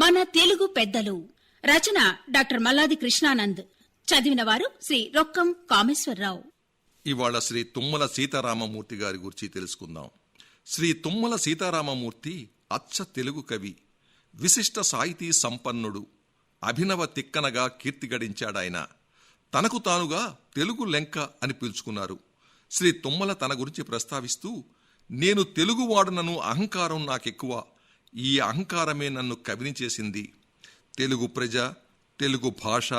మన తెలుగు పెద్దలు. రచన డాక్టర్ మల్లాది కృష్ణానంద్. చదివిన వారు శ్రీ రొక్కం కామేశ్వరరావు. ఇవాళ శ్రీ తుమ్మల సీతారామమూర్తి గారి గురించి తెలుసుకుందాం. శ్రీ తుమ్మల సీతారామమూర్తి అచ్చ తెలుగు కవి విశిష్ట సాహితీ సంపన్నుడు అభినవ తిక్కనగా కీర్తి గడించాడాయన. తనకు తానుగా తెలుగు లెంక అని పిలుచుకున్నారు. శ్రీ తుమ్మల తన గురించి ప్రస్తావిస్తూ నేను తెలుగువాడునను అహంకారం నాకెక్కువ ఈ అహంకారమే నన్ను కవిని చేసింది. తెలుగు ప్రజ తెలుగు భాష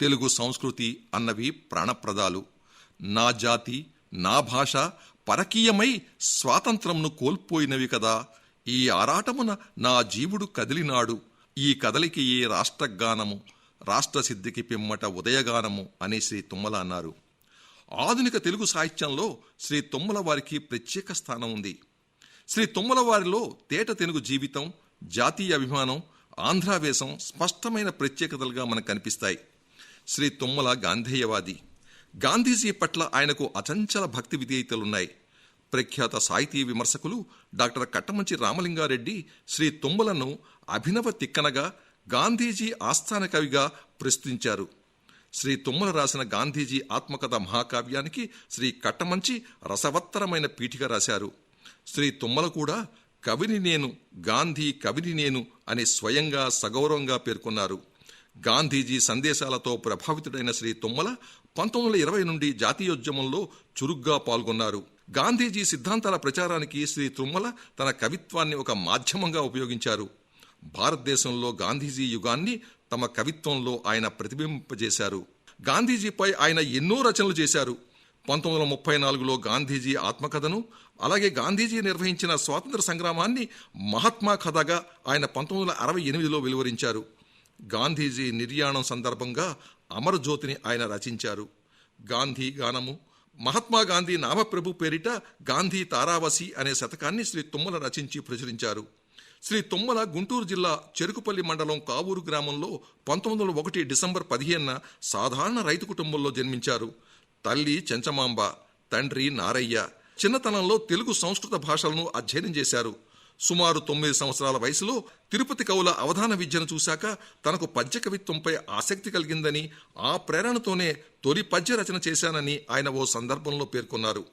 తెలుగు సంస్కృతి అన్నవి ప్రాణప్రదాలు. నా జాతి నా భాష పరకీయమై స్వాతంత్రంను కోల్పోయినవి కదా. ఈ ఆరాటమున నా జీవుడు కదిలినాడు. ఈ కదలికి ఏ రాష్ట్రగానము రాష్ట్ర సిద్ధికి పిమ్మట ఉదయగానము అని శ్రీ తుమ్మల అన్నారు. ఆధునిక తెలుగు సాహిత్యంలో శ్రీ తుమ్మల వారికి ప్రత్యేక స్థానం ఉంది. శ్రీ తుమ్మల వారిలో తేట తెలుగు జీవితం జాతీయ అభిమానం ఆంధ్రావేశం స్పష్టమైన ప్రత్యేకతలుగా మనకు కనిపిస్తాయి. శ్రీ తుమ్మల గాంధేయవాది. గాంధీజీ పట్ల ఆయనకు అచంచల భక్తి విధేయతలున్నాయి. ప్రఖ్యాత సాహితీ విమర్శకులు డాక్టర్ కట్టమంచి రామలింగారెడ్డి శ్రీ తుమ్మలను అభినవ తిక్కనగా గాంధీజీ ఆస్థాన కవిగా ప్రస్తుతించారు. శ్రీ తుమ్మల రాసిన గాంధీజీ ఆత్మకథ మహాకావ్యానికి శ్రీ కట్టమంచి రసవత్తరమైన పీఠిక రాశారు. శ్రీ తుమ్మల కూడా కవిని నేను గాంధీ కవిని నేను అని స్వయంగా సగౌరవంగా పేర్కొన్నారు. గాంధీజీ సందేశాలతో ప్రభావితుడైన శ్రీ తుమ్మల పంతొమ్మిది వందల ఇరవై నుండి జాతీయోద్యమంలో చురుగ్గా పాల్గొన్నారు. గాంధీజీ సిద్ధాంతాల ప్రచారానికి శ్రీ తుమ్మల తన కవిత్వాన్ని ఒక మాధ్యమంగా ఉపయోగించారు. భారతదేశంలో గాంధీజీ యుగాన్ని తమ కవిత్వంలో ఆయన ప్రతిబింబింపజేశారు. గాంధీజీపై ఆయన ఎన్నో రచనలు చేశారు. పంతొమ్మిది వందల ముప్పై నాలుగులో గాంధీజీ ఆత్మకథను అలాగే గాంధీజీ నిర్వహించిన స్వాతంత్ర సంగ్రామాన్ని మహాత్మా కథగా ఆయన పంతొమ్మిది వందల అరవై ఎనిమిదిలో వెలువరించారు. గాంధీజీ నిర్యాణం సందర్భంగా అమరజ్యోతిని ఆయన రచించారు. గాంధీ గానము మహాత్మా గాంధీ నామప్రభు పేరిట గాంధీ తారావసి అనే శతకాన్ని శ్రీ తుమ్మల రచించి ప్రచురించారు. శ్రీ తుమ్మల గుంటూరు జిల్లా చెరుకుపల్లి మండలం కావూరు గ్రామంలో పంతొమ్మిది వందల ఒకటి డిసెంబర్ పదిహేనున సాధారణ రైతు కుటుంబంలో జన్మించారు. తల్లి చెంచమాంబ తండ్రి నారయ్య చిన్నతనంలో తెలుగు సంస్కృత భాషలను అధ్యయనం చేశారు. సుమారు తొమ్మిది సంవత్సరాల వయసులో తిరుపతి కవుల అవధాన విద్యను చూశాక తనకు పద్య కవిత్వంపై ఆసక్తి కలిగిందని ఆ ప్రేరణతోనే తొలి పద్య రచన చేశానని ఆయన ఓ సందర్భంలో పేర్కొన్నారు.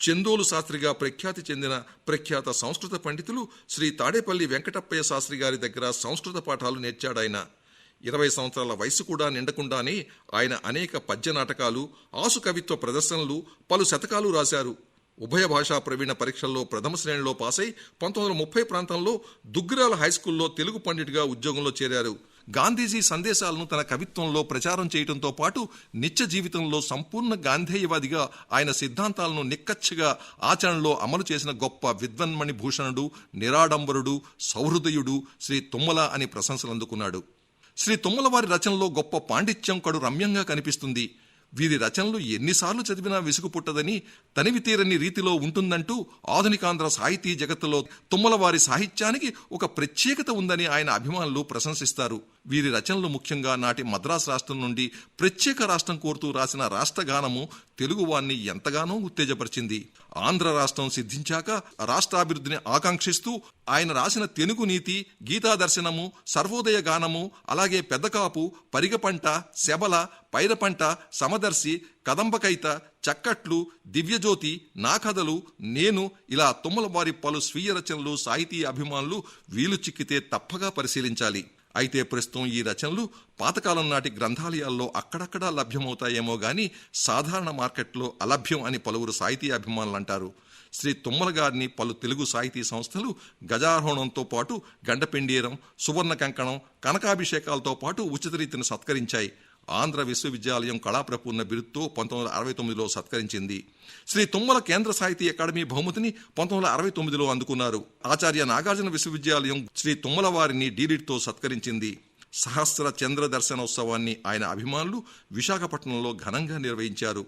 చందోలు శాస్త్రిగా ప్రఖ్యాతి చెందిన ప్రఖ్యాత సంస్కృత పండితులు శ్రీ తాడేపల్లి వెంకటప్పయ్య శాస్త్రి గారి దగ్గర సంస్కృత పాఠాలు నేర్చాడాయన. ఇరవై సంవత్సరాల వయసు కూడా నిండకుండానే ఆయన అనేక పద్య నాటకాలు ఆసు కవిత్వ ప్రదర్శనలు పలు శతకాలు రాశారు. ఉభయ భాషా ప్రవీణ పరీక్షల్లో ప్రథమ శ్రేణిలో పాసై పంతొమ్మిది వందల ముప్పై ప్రాంతంలో దుగ్గిరాల హైస్కూల్లో తెలుగు పండిట్గా ఉద్యోగంలో చేరారు. గాంధీజీ సందేశాలను తన కవిత్వంలో ప్రచారం చేయడంతో పాటు నిత్య జీవితంలో సంపూర్ణ గాంధేయవాదిగా ఆయన సిద్ధాంతాలను నిక్కచ్చిగా ఆచరణలో అమలు చేసిన గొప్ప విద్వన్మణి భూషణుడు నిరాడంబరుడు సౌహృదయుడు శ్రీ తుమ్మల అని ప్రశంసలు అందుకున్నాడు శ్రీ తుమ్మలవారి రచనలో గొప్ప పాండిత్యం కడు రమ్యంగా కనిపిస్తుంది. వీరి రచనలు ఎన్నిసార్లు చదివినా విసుగు పుట్టదని తనివి తీరని రీతిలో ఉంటుందంటూ ఆధునికాంధ్ర సాహితీ జగత్తులో తుమ్మలవారి సాహిత్యానికి ఒక ప్రత్యేకత ఉందని ఆయన అభిమానులు ప్రశంసిస్తారు. వీరి రచనలు ముఖ్యంగా నాటి మద్రాసు రాష్ట్రం నుండి ప్రత్యేక రాష్ట్రం కోరుతూ రాసిన రాష్ట్రగానము తెలుగువాణ్ణి ఎంతగానో ఉత్తేజపరిచింది. ఆంధ్ర రాష్ట్రం సిద్ధించాక రాష్ట్రాభివృద్ధిని ఆకాంక్షిస్తూ ఆయన రాసిన తెలుగు నీతి గీతాదర్శనము సర్వోదయ గానము అలాగే పెద్దకాపు పరిగపంట శబల పైరపంట సమదర్శి కదంబకైత చక్కట్లు దివ్యజ్యోతి నా కథలు నేను ఇలా తుమ్మల వారి పలు స్వీయ రచనలు సాహితీ అభిమానులు వీలు చిక్కితే తప్పగా పరిశీలించాలి. అయితే ప్రస్తుతం ఈ రచనలు పాతకాలం నాటి గ్రంథాలయాల్లో అక్కడక్కడా లభ్యమవుతాయేమో గాని సాధారణ మార్కెట్లో అలభ్యం అని పలువురు సాహితీ అభిమానులు అంటారు శ్రీ తుమ్మల గారిని పలు తెలుగు సాహితీ సంస్థలు గజారోహణంతో పాటు గండపిండీరం సువర్ణ కంకణం కనకాభిషేకాలతో పాటు ఉచిత రీతిని సత్కరించాయి. ఆంధ్ర విశ్వవిద్యాలయం కళాప్రపూర్ణ బిరుద్తో పంతొమ్మిది వందల అరవై తొమ్మిదిలో సత్కరించింది. శ్రీ తుమ్మల కేంద్ర సాహితీ అకాడమీ బహుమతిని పంతొమ్మిది వందల అరవై తొమ్మిదిలో అందుకున్నారు. ఆచార్య నాగార్జున విశ్వవిద్యాలయం శ్రీ తుమ్మల వారిని డీలిట్తో సత్కరించింది. సహస్ర చంద్ర దర్శనోత్సవాన్ని ఆయన అభిమానులు విశాఖపట్నంలో ఘనంగా నిర్వహించారు.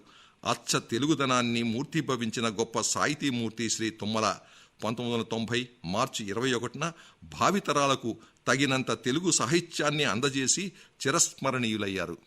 అచ్చ తెలుగుదనాన్ని మూర్తిభవించిన గొప్ప సాహితీమూర్తి శ్రీ తుమ్మల. పంతొమ్మిది వందల తొంభై మార్చి ఇరవై ఒకటిన భావితరాలకు తగినంత తెలుగు సాహిత్యాన్ని అందజేసి చిరస్మరణీయులయ్యారు.